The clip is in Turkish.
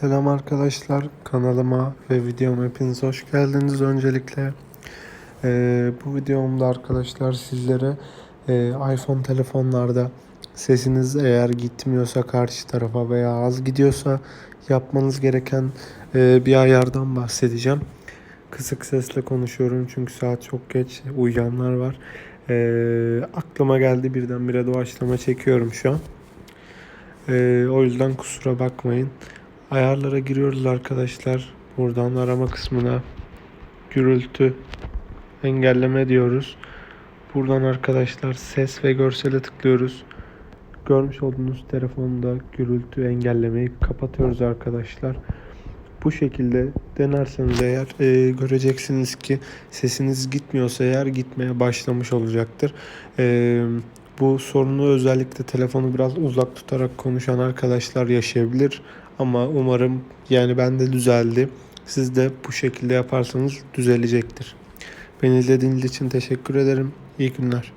Selam arkadaşlar kanalıma ve videoma hepiniz hoş geldiniz öncelikle. Ee, bu videomda arkadaşlar sizlere e, iPhone telefonlarda sesiniz eğer gitmiyorsa karşı tarafa veya az gidiyorsa yapmanız gereken e, bir ayardan bahsedeceğim. Kısık sesle konuşuyorum çünkü saat çok geç uyuyanlar var. Ee, aklıma geldi birdenbire doğaçlama çekiyorum şu an. Ee, o yüzden kusura bakmayın. Ayarlara giriyoruz arkadaşlar. Buradan arama kısmına gürültü engelleme diyoruz. Buradan arkadaşlar ses ve görsele tıklıyoruz. Görmüş olduğunuz telefonda gürültü engellemeyi kapatıyoruz arkadaşlar. Bu şekilde denerseniz eğer e, göreceksiniz ki sesiniz gitmiyorsa eğer gitmeye başlamış olacaktır. E, bu sorunu özellikle telefonu biraz uzak tutarak konuşan arkadaşlar yaşayabilir. Ama umarım yani bende düzeldi. Siz de bu şekilde yaparsanız düzelecektir. Beni izlediğiniz için teşekkür ederim. İyi günler.